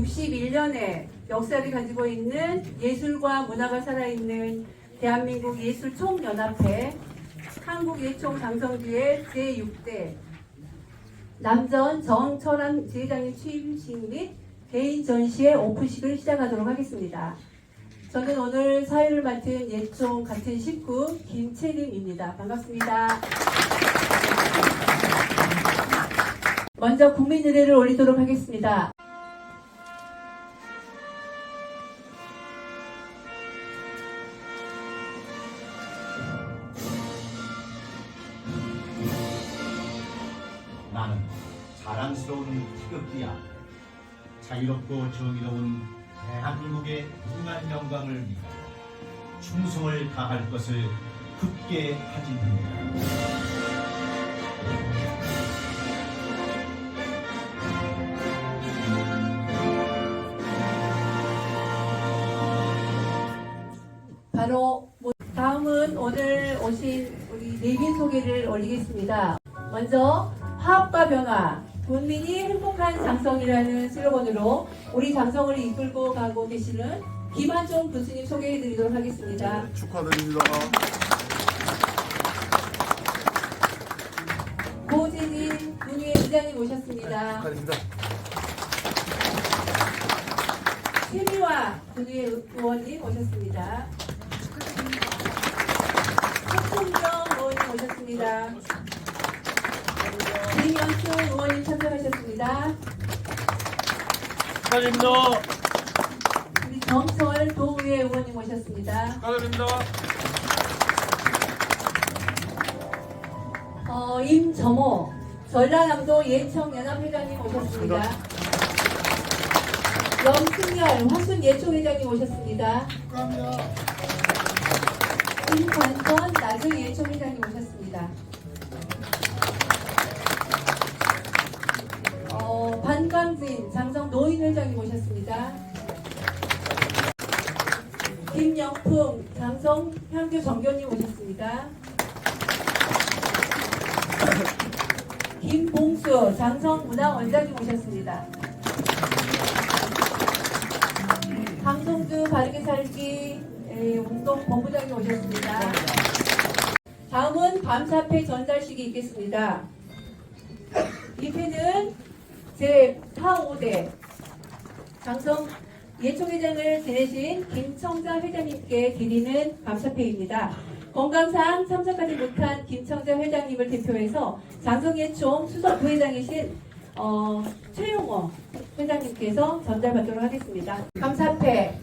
61년의 역사를 가지고 있는 예술과 문화가 살아있는 대한민국 예술총연합회 한국예총 장성주의 제6대 남전 정철환 지회장님 취임식 및 개인 전시회 오픈식을 시작하도록 하겠습니다. 저는 오늘 사회를 맡은 예총 같은 식구 김채림입니다. 반갑습니다. 먼저 국민 의례를 올리도록 하겠습니다. 앞에 자유롭고 정의로운 대한민국의 무궁한 영광을 위하여 충성을 다할 것을 굳게 다짐합니다. 바로 뭐- 다음은 오늘 오신 우리 내빈 소개를 올리겠습니다. 먼저 화합과 변화, 국민이 행복한 장성이라는 슬로건으로 우리 장성을 이끌고 가고 계시는 김한종 교수님 소개해드리도록 하겠습니다. 축하드립니다. 고재진 문희의 의장님 오셨습니다. 축하드립니다. 최미화 군의회 의원님 오셨습니다. 최충경 의원님 오셨습니다. 김연수 의원님 참석하셨습니다. 축하드립니다. 우리 정철 도의회 의원님 오셨습니다. 축하드립니다. 어, 임점호 전라남도 예청연합회장님 오셨습니다. 염승열 화순 예총회장님 오셨습니다. 김관선 나주 예총회장님 오셨습니다. 어, 반강진 장성 노인회장님 오셨습니다. 김영풍 장성 향교 정교님 오셨습니다. 김봉수 장성 문화원장님 오셨습니다. 강성주 바르게 살기 에, 운동 본부장님 오셨습니다. 다음은 밤사패 전달식이 있겠습니다. 이 패는 제 4, 5대 장성 예총회장을 지내신 김청자 회장님께 드리는 감사패입니다. 건강상 참석하지 못한 김청자 회장님을 대표해서 장성예총 수석 부회장이신 어, 최용호 회장님께서 전달받도록 하겠습니다. 감사패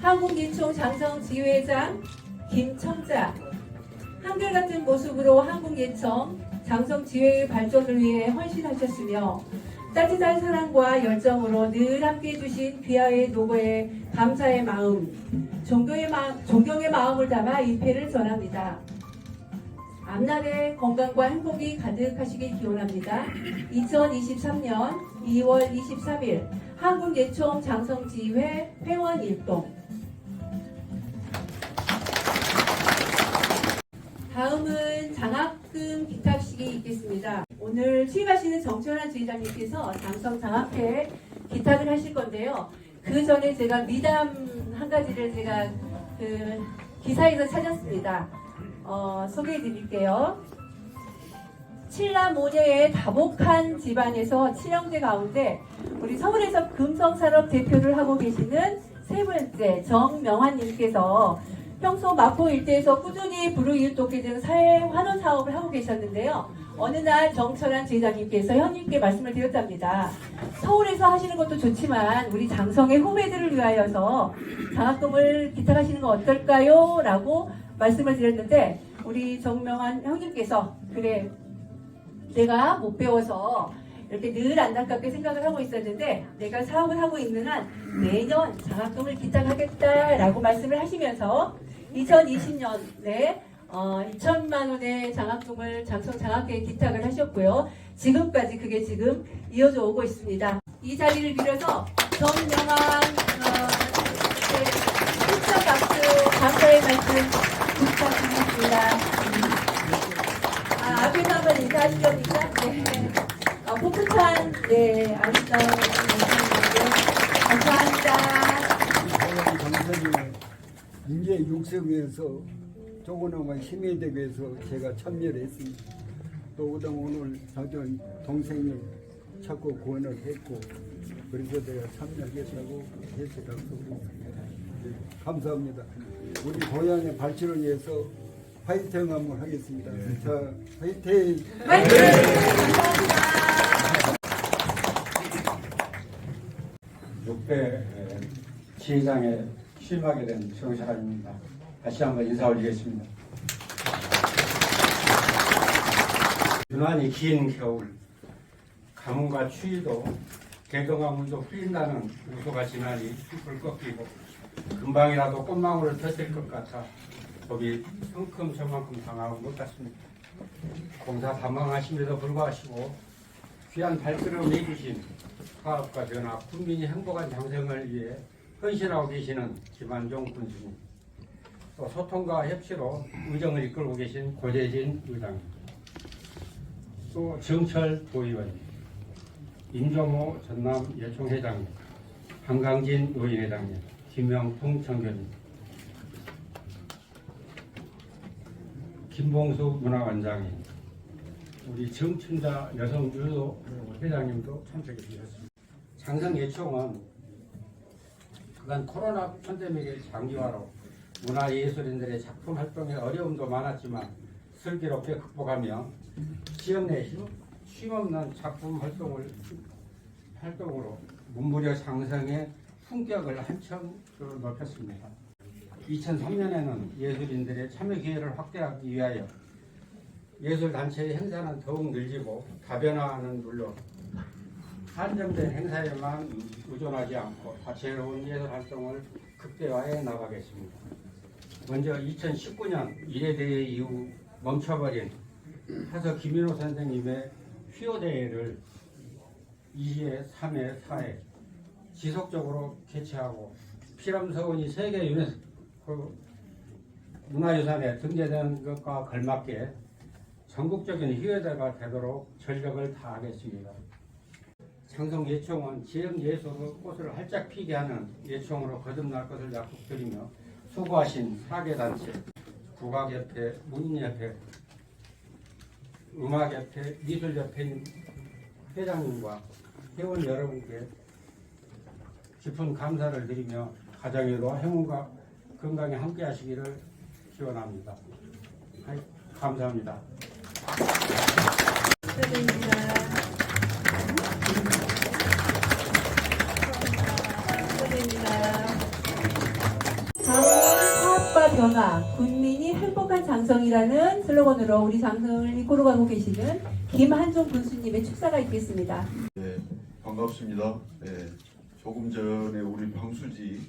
한국예총 장성지회장 김청자 한결같은 모습으로 한국예청 장성 지회의 발전을 위해 헌신하셨으며 따뜻한 사랑과 열정으로 늘 함께 해주신 귀하의 노고에 감사의 마음, 존경의, 마, 존경의 마음을 담아 인패를 전합니다. 앞날에 건강과 행복이 가득하시길 기원합니다. 2023년 2월 23일 한국예총 장성지회 회원 일동 다음은 장학금 기 탁식이 있겠습니다. 오늘 취임하시는 정철환 주의장님께서 장성 장학회 기탁을 하실 건데요. 그 전에 제가 미담 한 가지를 제가 그 기사에서 찾았습니다. 어, 소개해 드릴게요. 칠남 모녀의 다복한 집안에서 칠형제 가운데 우리 서울에서 금성산업 대표를 하고 계시는 세 번째 정명환님께서 평소 마포 일대에서 꾸준히 불우이웃돕기 등 사회 환원 사업을 하고 계셨는데요. 어느 날 정철환 지회장님께서 현님께 말씀을 드렸답니다. 서울에서 하시는 것도 좋지만 우리 장성의 후배들을 위하여서 장학금을 기탁하시는 건 어떨까요? 라고 말씀을 드렸는데 우리 정명환 형님께서 그래 내가 못 배워서 이렇게 늘 안타깝게 생각을 하고 있었는데 내가 사업을 하고 있는 한 내년 장학금을 기탁하겠다라고 말씀을 하시면서 2020년에 어, 2천만 원의 장학금을 장성 장학회에 기탁을 하셨고요. 지금까지 그게 지금 이어져 오고 있습니다. 이 자리를 빌어서 정명한 실천 어, 네, 박수 감사의 말씀 부탁드립니다. 아, 앞에서 한번 인사하실 겁니까? 네. 어, 포크찬, 네, 아름다운 말씀인데 감사합니다. 네, 회 육성위에서 조그나마 힘이 되기 위해서 제가 참여를 했습니다. 또 그다음 오늘 저도 동생이 자꾸 구원을 했고 그래서 내가 참여하겠다고 해서라고 네, 감사합니다. 우리 고향의 발전을 위해서 화이팅 한번 하겠습니다. 자, 화이팅! 육대 지회장에 취임하게 된 정사람입니다. 다시 한번 인사 올리겠습니다. 유난히 긴 겨울, 가뭄과 추위도 개동과 물도 풀린다는 우소가 지나니 불 꺾이고 금방이라도 꽃망울을 펴질 것 같아 법이 성큼 저만큼 당하고 못 갔습니다. 공사 담당하심에도 불구하시고 귀한 발걸음 내주신 화합과 변화, 국민이 행복한 장생을 위해 헌신하고 계시는 김한종 군수님, 또 소통과 협치로 의정을 이끌고 계신 고재진 의장님, 또 정철 도의원님, 임종호 전남 예총회장님, 한강진 의원회장님, 김명풍 청교님, 김봉수 문화원장님, 우리 정춘자 여성 유도 회장님도 참석해 주셨습니다. 장성 예총은 그간 코로나 팬데믹의 장기화로 문화예술인들의 작품 활동에 어려움도 많았지만 슬기롭게 극복하며 지역 내 쉼없는 작품 활동을 활동으로 문무려 장성의 품격을 한층 그 높였습니다. 2003년에는 예술인들의 참여 기회를 확대하기 위하여 예술단체의 행사는 더욱 늘리고 다변화는 물론 한정된 행사에만 의존하지 않고 다채로운 예술 활동을 극대화해 나가겠습니다. 먼저 2019년 이래대회 이후 멈춰버린 하서 김인호 선생님의 휘어대회를 2회, 3회, 4회 지속적으로 개최하고 피람서원이 세계 유네스코 문화유산에 등재된 것과 걸맞게 전국적인 희회대가 되도록 전력을 다하겠습니다. 장성 예총은 지역 예술의 꽃을 활짝 피게 하는 예총으로 거듭날 것을 약속드리며 수고하신 사계단체, 국악협회, 문인협회, 음악협회, 미술협회 회장님과 회원 여러분께 깊은 감사를 드리며 가정에도 행운과 건강에 함께 하시기를 기원합니다. 감사합니다. 변화, 군민이 행복한 장성이라는 슬로건으로 우리 장성을 이끌어 가고 계시는 김한종 군수님의 축사가 있겠습니다. 네, 반갑습니다. 네, 조금 전에 우리 방수지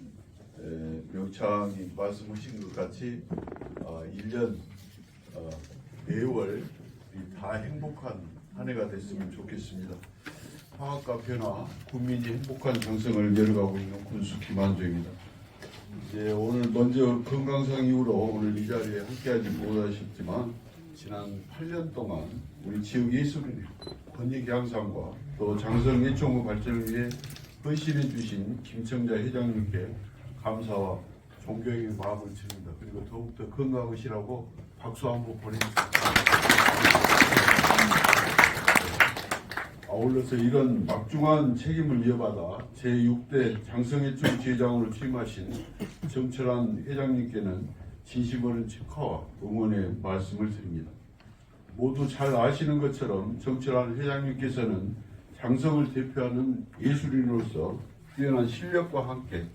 에, 명창이 말씀하신 것 같이 어, 1년 어, 매월 우리 다 행복한 한 해가 됐으면 좋겠습니다. 화학과 변화, 국민이 행복한 정성을 열어가고 있는 군수 김한조입니다. 이제 오늘 먼저 건강상 이후로 오늘 이 자리에 함께하지 못하셨지만 지난 8년 동안 우리 지역 예술인 권익 향상과 또 장성 예총의 발전을 위해 헌신해 주신 김청자 회장님께 감사와 존경의 마음을 드립니다. 그리고 더욱더 건강하시라고 박수 한번 보내주십시 아울러서 이런 막중한 책임을 이어받아 제6대 장성예총 지회장으로 취임하신 정철환 회장님께는 진심 어린 축하와 응원의 말씀을 드립니다. 모두 잘 아시는 것처럼 정철환 회장님께서는 장성을 대표하는 예술인으로서 뛰어난 실력과 함께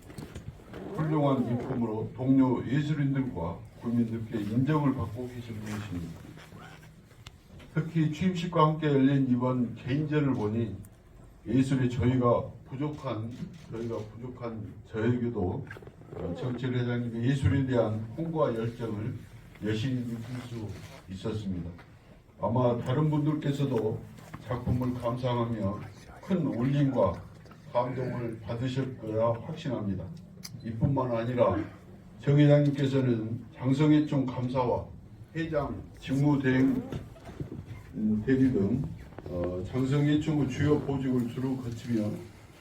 훌륭한 인품으로 동료 예술인들과 국민들께 인정을 받고 계신 분이십니다. 특히 취임식과 함께 열린 이번 개인전을 보니 예술에 저희가 부족한 저희가 부족한 저에게도 어, 정철 회장님의 예술에 대한 홍보와 열정을 여실히 느낄 수 있었습니다. 아마 다른 분들께서도 작품을 감상하며 큰 울림과 감동을 받으실 거라 확신합니다. 이뿐만 아니라 정 회장님께서는 장성회총 감사와 회장 직무대행 음, 대리 등 어, 장성예총의 주요 보직을 주로 거치며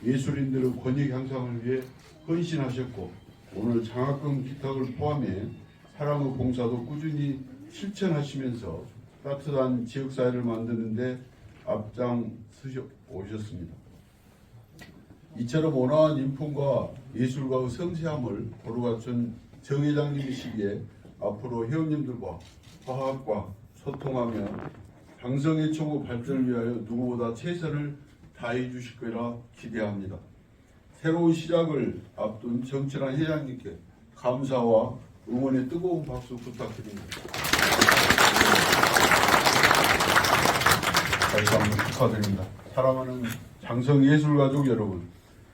예술인들의 권익 향상을 위해 헌신하셨고 오늘 장학금 기탁을 포함해 사랑의 봉사도 꾸준히 실천하시면서 따뜻한 지역사회를 만드는데 앞장서셔 오셨습니다. 이처럼 온화한 인품과 예술가의 섬세함을 도로 갖춘 정 회장님이시기에 앞으로 회원님들과 화합과 소통하며 장성의 총의 발전을 위하여 누구보다 최선을 다해 주실 거라 기대합니다. 새로운 시작을 앞둔 정철한 회장님께 감사와 응원의 뜨거운 박수 부탁드립니다. 다시 한번 축하드립니다. 사랑하는 장성예술가족 여러분,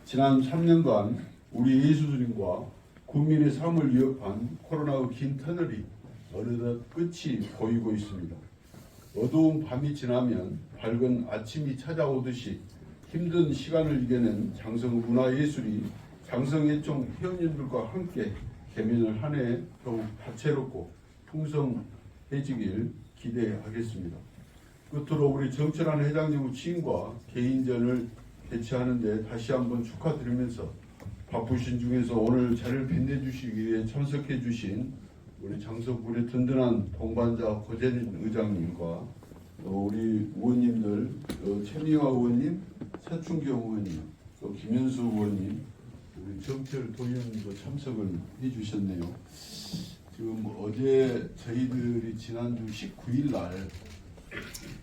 지난 3년간 우리 예술인과 국민의 삶을 위협한 코로나의 긴 터널이 어느덧 끝이 보이고 있습니다. 어두운 밤이 지나면 밝은 아침이 찾아오듯이 힘든 시간을 이겨낸 장성 문화예술이 장성예총 회원님들과 함께 개면을 한 해 더욱 다채롭고 풍성해지길 기대하겠습니다. 끝으로 우리 정철한 회장님의 취임과 개인전을 개최하는데 다시 한번 축하드리면서 바쁘신 중에서 오늘 자리를 빛내주시기 위해 참석해 주신 우리 장성군의 든든한 동반자 고재린 의장님과 또 우리 의원님들 어, 최미화 의원님, 서충경 의원님, 또 김현수 의원님, 우리 정철 도의원님도 참석을 해주셨네요. 지금 어제 저희들이 지난주 19일 날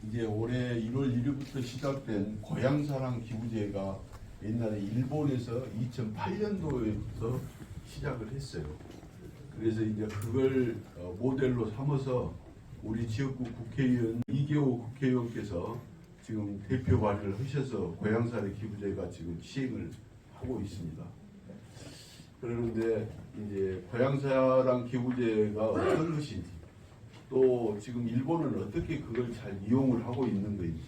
이제 올해 1월 1일부터 시작된 고향사랑 기부제가 옛날에 일본에서 2008년도에부터 시작을 했어요. 그래서 이제 그걸 어, 모델로 삼아서 우리 지역구 국회의원 이계호 국회의원께서 지금 대표 발의를 하셔서 고향사랑 기부제가 지금 시행을 하고 있습니다. 그러는데 이제 고향사랑 기부제가 어떤 것인지 또 지금 일본은 어떻게 그걸 잘 이용을 하고 있는 건지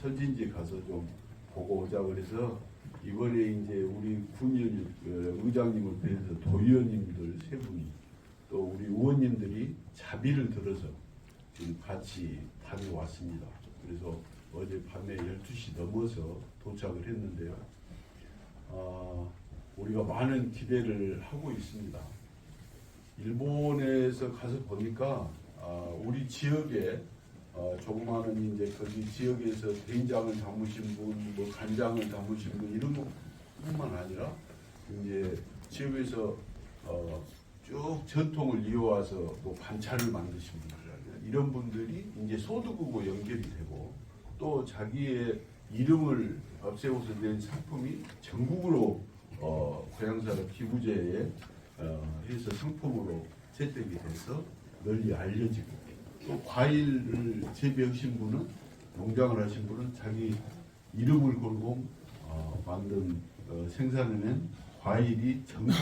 선진지에 가서 좀 보고 오자 그래서 이번에 이제 우리 군의원 어, 의장님을 비해서 도의원님들 세 분이 또 우리 의원님들이 자비를 들어서 지금 같이 다녀왔습니다. 그래서 어제 밤에 12시 넘어서 도착을 했는데요. 아, 우리가 많은 기대를 하고 있습니다. 일본에서 가서 보니까 아, 우리 지역에 어, 조그마한 이제 거기 지역에서 된장을 담으신 분, 뭐 간장을 담으신 분 이런 것뿐만 아니라 이제 지역에서 어, 쭉 전통을 이어와서 뭐 반찬을 만드신 분들 이런 분들이 이제 소득으로 연결이 되고 또 자기의 이름을 앞세워서 낸 상품이 전국으로 어, 고향사라 기부제에 어, 해서 상품으로 채택이 돼서 널리 알려지고 또 과일을 재배하신 분은 농장을 하신 분은 자기 이름을 걸고 어, 만든 어, 생산해낸 과일이 전국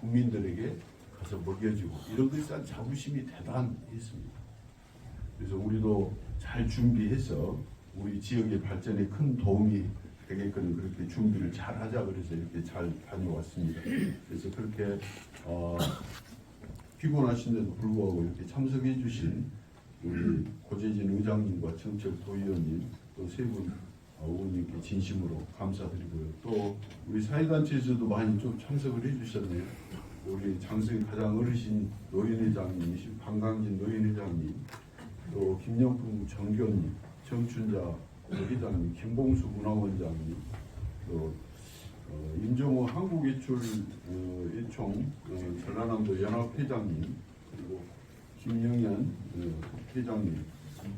국민들에게 가서 먹여지고 이런 것에 대한 자부심이 대단했습니다. 그래서 우리도 잘 준비해서 우리 지역의 발전에 큰 도움이 되게끔 그렇게 준비를 잘 하자 그래서 이렇게 잘 다녀왔습니다. 그래서 그렇게 어, 피곤하신데도 불구하고 이렇게 참석해 주신 우리 고재진 의장님과 정철 도의원님 또 세분 의원님께 진심으로 감사드리고요. 또 우리 사회단체에서도 많이 좀 참석을 해주셨네요. 우리 장성이 가장 어르신 노인회장님이신 방강진 노인회장님 또 김영풍 정교님, 정춘자 회장님, 김봉수 문화원장님, 또 어, 임종호 한국예출 어, 예총 어, 전라남도 연합회장님, 그리고 김영현 어, 회장님,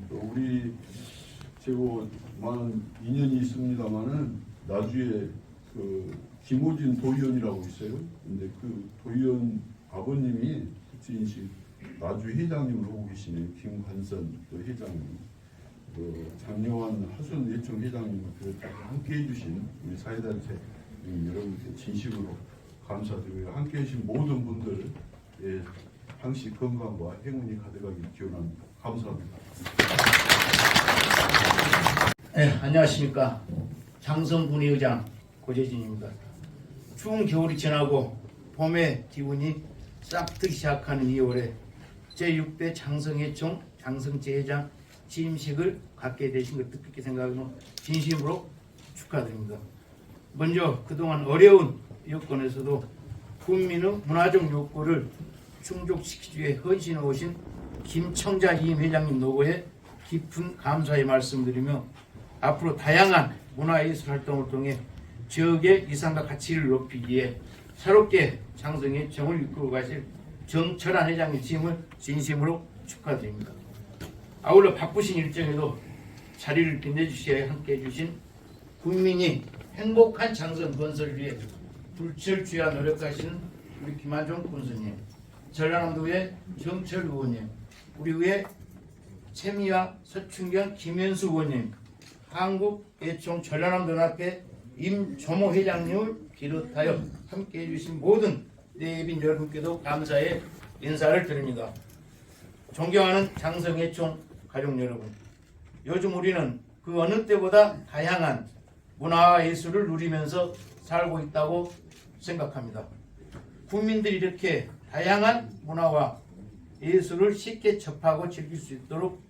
또 우리 제고 많은 인연이 있습니다만은 나주에 그 김호진 도의원이라고 있어요. 근데 그 도의원 아버님이 국진식 나주 회장님을 하고 계시네요. 김관선 또 회장님, 그 장려환 하순 예총 회장님을 비롯해서 함께 해주신 우리 사회단체 여러분께 진심으로 감사드리고요. 함께 해주신 모든 분들 예, 항시 건강과 행운이 가득하길 기원합니다. 감사합니다. 네, 안녕하십니까. 장성군의 의장 고재진입니다. 추운 겨울이 지나고 봄의 기운이 싹트기 시작하는 2월에 제6대 장성회총 장성제회장 취임식을 갖게 되신 것 뜻깊게 생각하며 진심으로 축하드립니다. 먼저 그동안 어려운 여건에서도 국민의 문화적 욕구를 충족시키기 위해 헌신해 오신 김청자 임 회장님 노고에 깊은 감사의 말씀드리며 앞으로 다양한 문화예술 활동을 통해 지역의 이상과 가치를 높이기 위해 새롭게 장성의 정을 이끌고 가실 정철한 회장님 취임을 진심으로 축하드립니다. 아울러 바쁘신 일정에도 자리를 빛내주시어 함께해 주신 국민이 행복한 장성 건설을 위해 불철주야 노력하시는 우리 김한종 군수님, 전라남도의 정철 의원님, 우리 의회 최미화 서춘경 김현수 의원님, 한국예총 전라남도연합회 임조모 회장님을 비롯하여 함께해 주신 모든 내빈 여러분께도 감사의 인사를 드립니다. 존경하는 장성예총 가족 여러분, 요즘 우리는 그 어느 때보다 다양한 문화와 예술을 누리면서 살고 있다고 생각합니다. 국민들이 이렇게 다양한 문화와 예술을 쉽게 접하고 즐길 수 있도록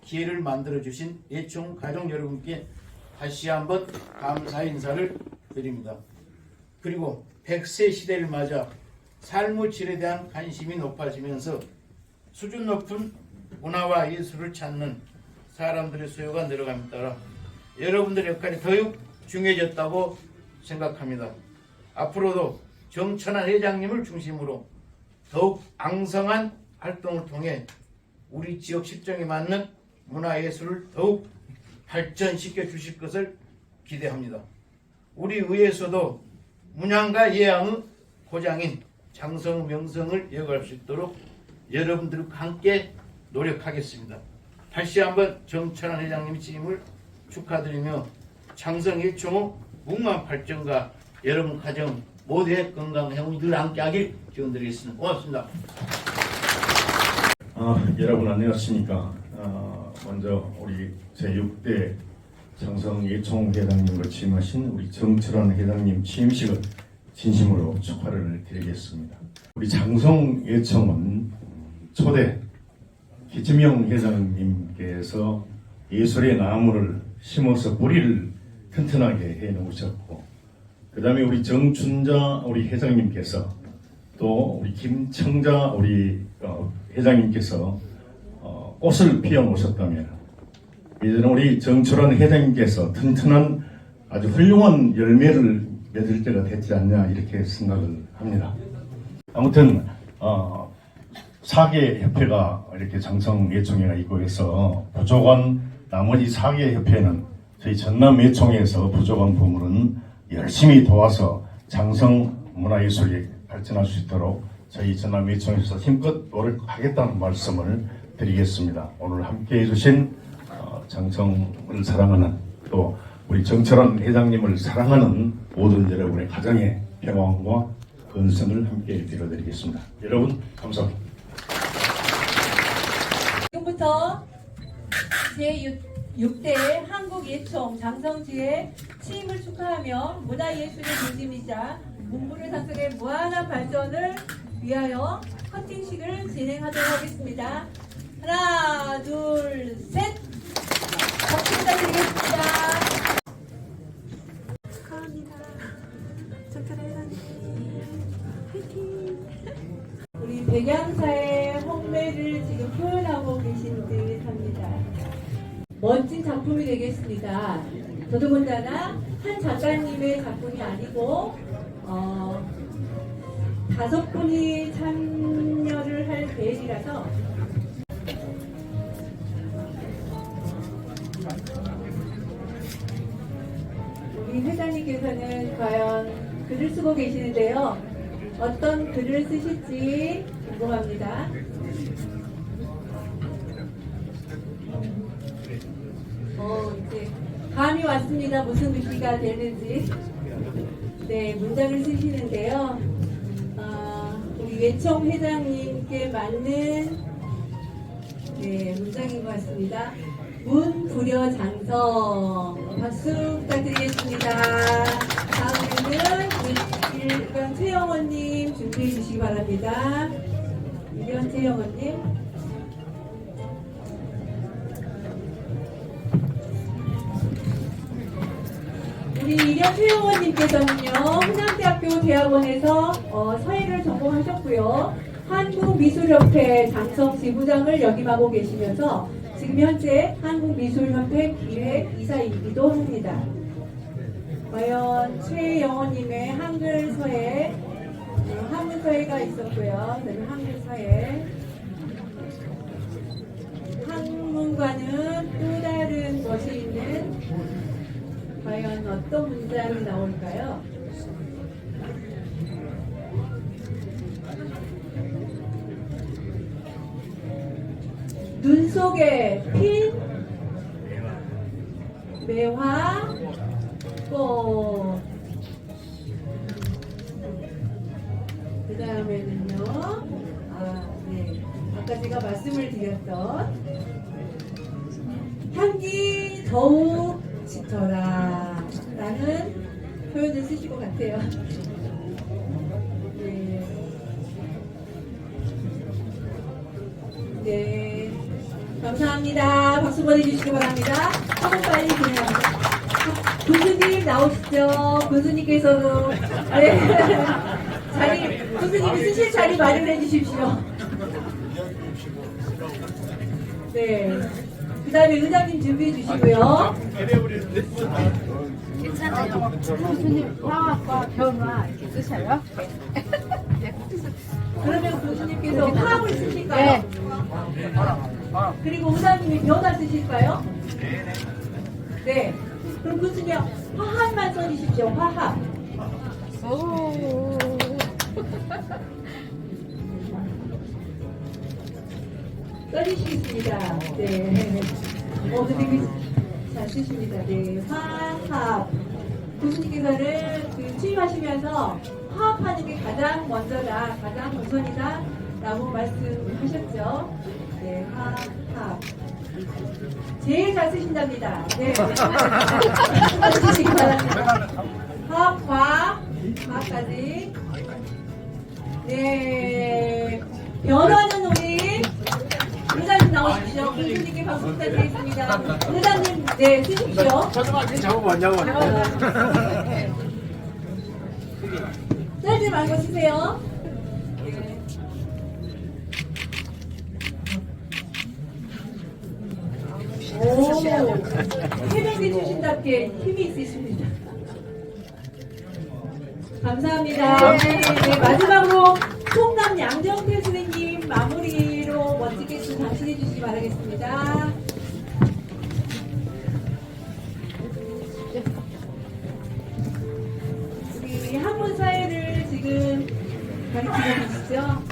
기회를 만들어 주신 예총 가족 여러분께 다시 한번 감사의 인사를 드립니다. 그리고 100세 시대를 맞아 삶의 질에 대한 관심이 높아지면서 수준 높은 문화와 예술을 찾는 사람들의 수요가 늘어감에 따라 여러분들의 역할이 더욱 중요해졌다고 생각합니다. 앞으로도 정천한 회장님을 중심으로 더욱 앙성한 활동을 통해 우리 지역 실정에 맞는 문화예술을 더욱 발전시켜 주실 것을 기대합니다. 우리 의회에서도 문양과 예양의 고장인 장성 명성을 이어갈 수 있도록 여러분들과 함께 노력하겠습니다. 다시 한번 정철한 회장님 취임을 축하드리며 장성 일총의 무궁한 발전과 여러분 가정 모두의 건강 행운이 늘 함께하길 기원드리겠습니다. 고맙습니다. 아, 여러분 안녕하십니까. 아, 먼저 우리 제6대 장성 예총 회장님을 취임하신 우리 정철환 회장님 취임식을 진심으로 축하를 드리겠습니다. 우리 장성 예총은 초대 기지명 회장님께서 예술의 나무를 심어서 뿌리를 튼튼하게 해 놓으셨고 그 다음에 우리 정춘자 우리 회장님께서 또 우리 김청자 우리 어, 회장님께서 어, 꽃을 피워 놓으셨다면 이제는 우리 정철원 회장님께서 튼튼한 아주 훌륭한 열매를 맺을 때가 됐지 않냐 이렇게 생각을 합니다. 아무튼 어, 사계 협회가 이렇게 장성 예총회가 있고 해서 부족한 나머지 사계 협회는 저희 전남 예총에서 부족한 부분은 열심히 도와서 장성 문화예술이 발전할 수 있도록 저희 전남 예총에서 힘껏 노력하겠다는 말씀을 드리겠습니다. 오늘 함께 해 주신 어, 장성을 사랑하는 또 우리 정철환 회장님을 사랑하는 모든 여러분의 가정의 평안과 건승을 함께 빌어드리겠습니다. 여러분 감사합니다. 지금부터 제6대 한국예총 장성지의 취임을 축하하며 문화예술의 중심이자 문물의 상승의 무한한 발전을 위하여 커팅식을 진행하도록 하겠습니다. 하나, 둘, 셋! 박수 부탁드리겠습니다. 멋진 작품이 되겠습니다. 더더군다나 한 작가님의 작품이 아니고 어, 다섯 분이 참여를 할 계획이라서 우리 회장님께서는 과연 글을 쓰고 계시는데요. 어떤 글을 쓰실지 궁금합니다. 어, 이제 감이 왔습니다. 무슨 글씨가 되는지. 네, 문장을 쓰시는데요. 아, 우리 외청 회장님께 맞는 네, 문장인 것 같습니다. 문 부려 장성 박수 부탁드리겠습니다. 다음에는 우리 일병 최영원님 준비해 주시기 바랍니다. 일병 최영원님. 최영원님께서는요, 훈남대학교 한국대학원에서 어, 서예를 전공하셨고요. 한국미술협회 장성 지부장을 역임하고 계시면서 지금 현재 한국미술협회 기획 이사이기도 합니다. 과연 최영호님의 한글 서예, 어, 한글 서예가 있었고요. 그다음에 한글 서예. 한문과는 또 다른 것이 있는 과연 어떤 문장이 나올까요? 눈 속에 핀 매화 꽃. 그 다음에는요. 아, 네. 아까 제가 말씀을 드렸던 향기 더욱 짙어라 라는 표현을 쓰실 것 같아요. 네. 네. 감사합니다. 박수 보내주시기 바랍니다. 조금 빨리 진행합니다. 교수님 나오시죠. 교수님께서도 네. 자리 교수님이 쓰실 자리 마련해 주십시오. 네. 그 다음에 의장님 준비해 주시고요. 교수님 화학과 변화 쓰셔요? 그러면 교수님께서 화합을 쓰실까요? 그리고 의장님이 변화 쓰실까요? 네. 그럼 교수님 화합만 써주십시오. 화합. 오. 써주시겠습니다. 네. 어, 근데 그, 잘 쓰십니다. 네. 화합. 교수님께서는 그 취임하시면서 화합하는 게 가장 먼저다, 가장 우선이다, 라고 말씀하셨죠. 네, 화합. 제일 잘 쓰신답니다. 네. 화합과 화합까지. 네. 변화는 나오십시오. 교수님께 박수 부탁드리겠습니다. 의장님, 네, 쓰십시오. 썰지 말고 쓰세요. 네. 오, 해병대 출신답게 힘이 있으십니다. 감사합니다. 네, 마지막으로 총남 양정태 선생님 마무리 바라겠습니다. 우리 한문 사회를 지금 가르치고 계시죠?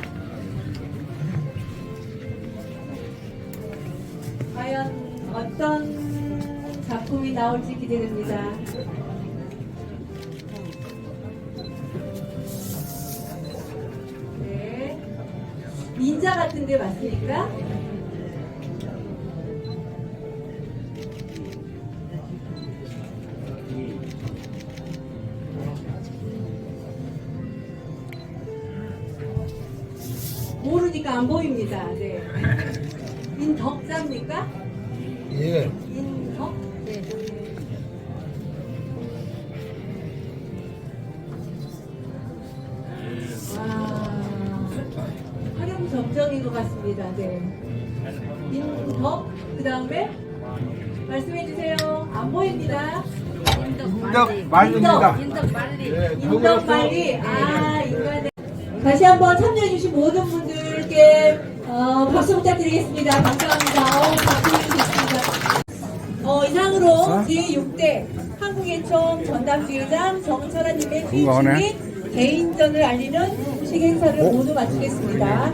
과연 어떤 작품이 나올지 기대됩니다. 네. 민자 같은 데 맞습니까? 보입니다. 네. 인덕자입니까? 예. 인덕? 네. 와, 활용 점정인 것 같습니다. 네. 인덕, 그 다음에 말씀해 주세요. 안 보입니다. 인덕 말입니다. 인덕 빨리. 인덕 빨리. 아, 인간의. 다시 한번 참여해주신 모든 분들 께 어, 박수 부탁드리겠습니다. 감사합니다. 어, 박수 주셨습니다. 어, 이상으로 제6대 한국예총 전담지회장 정철아님의 및 개인전을 알리는 식 행사를 모두 마치겠습니다.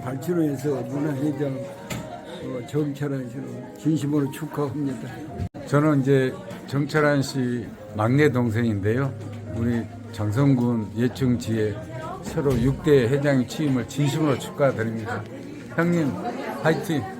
발치로 해서 문화회장 어, 정철한 씨를 진심으로 축하합니다. 저는 이제 정철한 씨 막내 동생인데요. 우리 장성군 예충지에 서로 6대 회장이 취임을 진심으로 축하드립니다. 형님, 화이팅!